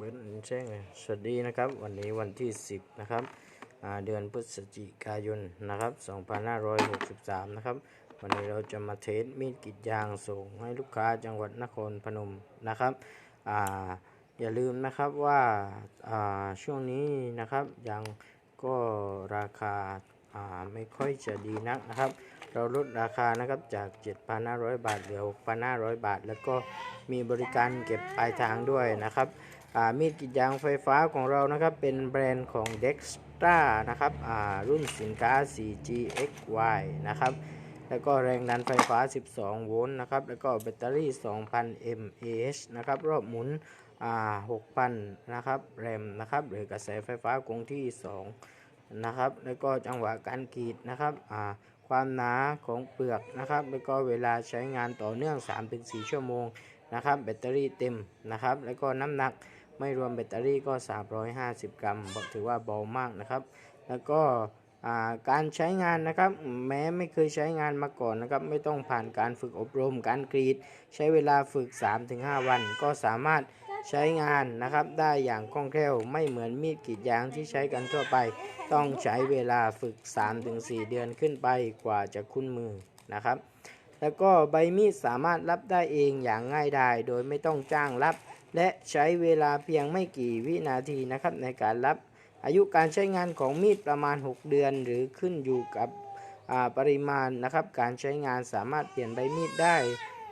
เบิร์นแจ้งเลยสวัสดีนะครับ วันนี้วันที่ 10 นะครับเดือนพฤศจิกายนนะครับ 2563 นะครับ วันนี้เราจะมาเทสมีดกรีดยางส่งให้ลูกค้าจังหวัดนครพนมนะครับออย่าลืมนะครับว่าาช่วงนี้นะครับยังก็ราคาาไม่ค่อยจะดีนักนะครับ เราลดราคานะครับจาก 7,500 บาทเหลือ 6,500 บาท แล้วก็มีบริการเก็บปลายทางด้วยนะครับ มีดกรีดยางไฟฟ้าของเรานะครับ เป็นแบรนด์ของ Dextra นะครับอารุ่นสินค้า 4GXY นะครับ แล้วก็แรงดันไฟฟ้า 12 โวลต์นะครับ แล้วก็แบตเตอรี่ 2,000 mAh นะครับ รอบหมุนอา6,000 นะครับ แรมนะครับ หรือกระแสไฟฟ้าคงที่ 2 นะครับ แล้วก็จังหวะการกรีดนะครับอาความหนาของเปลือกนะครับ แล้วก็เวลาใช้งานต่อเนื่อง 3-4 ชั่วโมงนะครับ แบตเตอรี่เต็มนะครับ แล้วก็น้ำหนัก ไม่รวมแบตเตอรี่ก็ 350 กรัมถือว่าเบามากนะครับ แล้วก็การใช้งานนะครับแม้ไม่เคยใช้งานมาก่อนนะครับ ไม่ต้องผ่านการฝึกอบรมการกรีด ใช้เวลาฝึก 3-5 วัน ก็สามารถใช้งานนะครับ ได้อย่างคล่องแคล่วไม่เหมือนมีดกรีดยางที่ใช้กันทั่วไป ต้องใช้เวลาฝึก 3-4 เดือนขึ้นไปกว่าจะคุ้นมือนะครับ แล้วก็ใบมีดสามารถรับได้เองอย่างง่ายดายโดยไม่ต้องจ้างรับ และใช้เวลาเพียงไม่กี่วินาทีนะครับในการรับ อายุการใช้งานของมีดประมาณ 6 เดือน หรือขึ้นอยู่กับปริมาณนะครับ การใช้งานสามารถเปลี่ยนใบมีดได้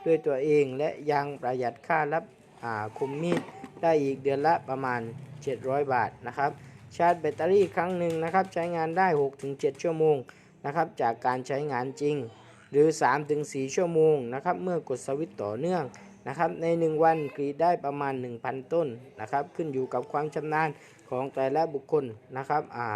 ด้วยตัวเองและยังประหยัดค่ารับอ่าคมมีดได้อีกเดือนละประมาณ 700 บาทนะครับ ชาร์จแบตเตอรี่ครั้งหนึ่งนะครับ ใช้งานได้ 6-7 ชั่วโมงนะครับ จากการใช้งานจริง หรือ 3-4 ชั่วโมงนะครับ เมื่อกดสวิตช์ต่อเนื่อง นะครับใน 1 วันกรีดได้ประมาณ 1,000 ต้นนะครับ ขึ้นอยู่กับความชำนาญของแต่ละบุคคลนะครับอ่า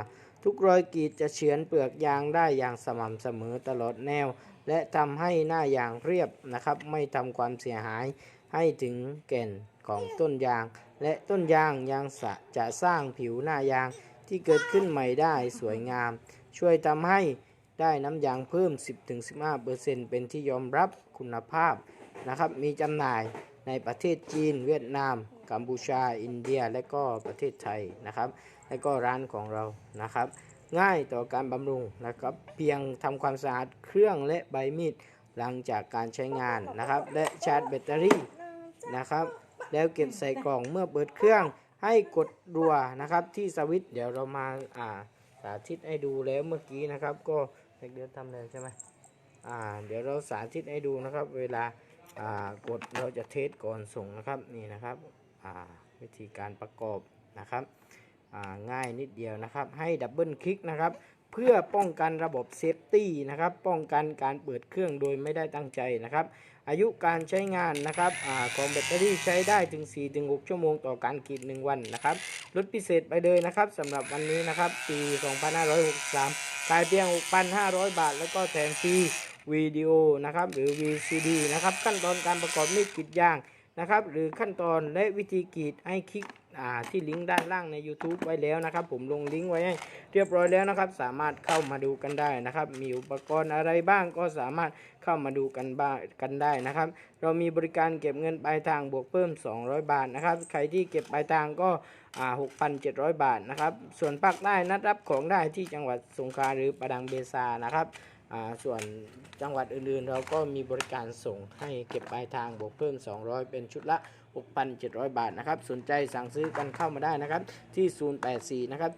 ทุกรอยกรีดจะเฉือนเปลือกยางได้อย่างสม่ำเสมอตลอดแนว และทำให้หน้ายางเรียบนะครับ ไม่ทำความเสียหายให้ถึงแก่นของต้นยาง และต้นยางยังสะจะสร้างผิวหน้ายางที่เกิดขึ้นใหม่ได้สวยงาม ช่วยทำให้ได้น้ำยางเพิ่ม 10-15%เป็นที่ยอมรับคุณภาพ นะครับ มีจำหน่ายในประเทศจีน เวียดนาม กัมพูชา อินเดีย และก็ประเทศไทยนะครับ และก็ร้านของเรานะครับ ง่ายต่อการบำรุงนะครับ เพียงทำความสะอาดเครื่องและใบมีดหลังจากการใช้งานนะครับ และชาร์จแบตเตอรี่นะครับ แล้วเก็บใส่กล่องเมื่อเปิดเครื่องให้กดรัวนะครับที่สวิตช์เดี๋ยวเรามาอ่าสาธิตให้ดูแล้วเมื่อกี้นะครับ ก็เด็กเดือนทำเลยใช่ไหมอ่า เดี๋ยวเราสาธิตให้ดูนะครับ เวลา กดเราจะเทสก่อนส่งนะครับนี่นะครับวิธีการประกอบนะครับง่ายนิดเดียวนะครับ ให้ดับเบิลคลิกนะครับ เพื่อป้องกันระบบเซฟตี้นะครับป้องกันการเปิดเครื่องโดยไม่ได้ตั้งใจนะครับ อายุการใช้งานนะครับอของแบตเตอรี่ใช้ได้ถึง 4-6 ชั่วโมงต่อการกีด1วันนะครับลดพิเศษไปเลยนะครับสำหรับวันนี้นะครับปี 2563ขายเพียง 6,500 บาท แล้วก็แถมฟรีวิดีโอนะครับหรือ VCD นะครับขั้นตอนการประกอบมีดกรีดยางนะครับหรือขั้นตอนและวิธีกรีดให้คลิก ที่ลิงก์ด้านล่างใน YouTube ไว้แล้วนะครับ ผมลงลิงก์ไว้ให้เรียบร้อยแล้วนะครับ สามารถเข้ามาดูกันได้นะครับ มีอุปกรณ์อะไรบ้างก็สามารถเข้ามาดูกันบ้างกันได้นะครับ เรามีบริการเก็บเงินปลายทางบวกเพิ่ม 200 บาทนะครับ ใครที่เก็บปลายทางก็6,700บาทนะครับ ส่วนภาคใต้นัดรับของได้ที่จังหวัดสงขลาหรือประดังเบซานะครับส่วนจังหวัดอื่นๆ เราก็มีบริการส่งให้เก็บปลายทางบวกเพิ่ม 200 เป็นชุดละ 6,700 บาทนะครับ สนใจสั่งซื้อกันเข้ามาได้นะครับ ที่ 084 นะครับ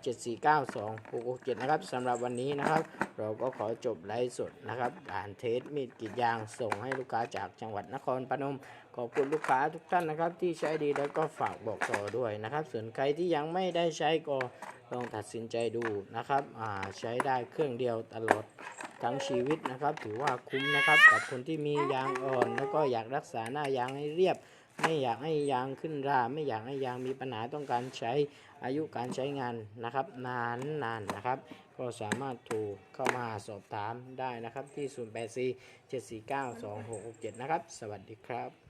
7492667 นะครับสำหรับวันนี้นะครับ เราก็ขอจบไลฟ์สดนะครับ การเทสมีดกรีดยางส่งให้ลูกค้าจากจังหวัดนครพนม ขอบคุณลูกค้าทุกท่านนะครับ ที่ใช้ดีแล้วก็ฝากบอกต่อด้วยนะครับ ส่วนใครที่ยังไม่ได้ใช้ก็ลองตัดสินใจดูนะครับใช้ได้เครื่องเดียวตลอดทั้งชีวิตนะครับ ถือว่าคุ้มนะครับกับคนที่มียางอ่อน แล้วก็อยากรักษาหน้ายางให้เรียบ ไม่อยากให้ยางขึ้นรา ไม่อยากให้ยางมีปัญหาต้องการใช้อายุการใช้งานนะครับ นานนานๆนะครับ ก็สามารถโทรเข้ามาสอบถามได้นะครับที่ 084 749 2667 นะครับ สวัสดีครับ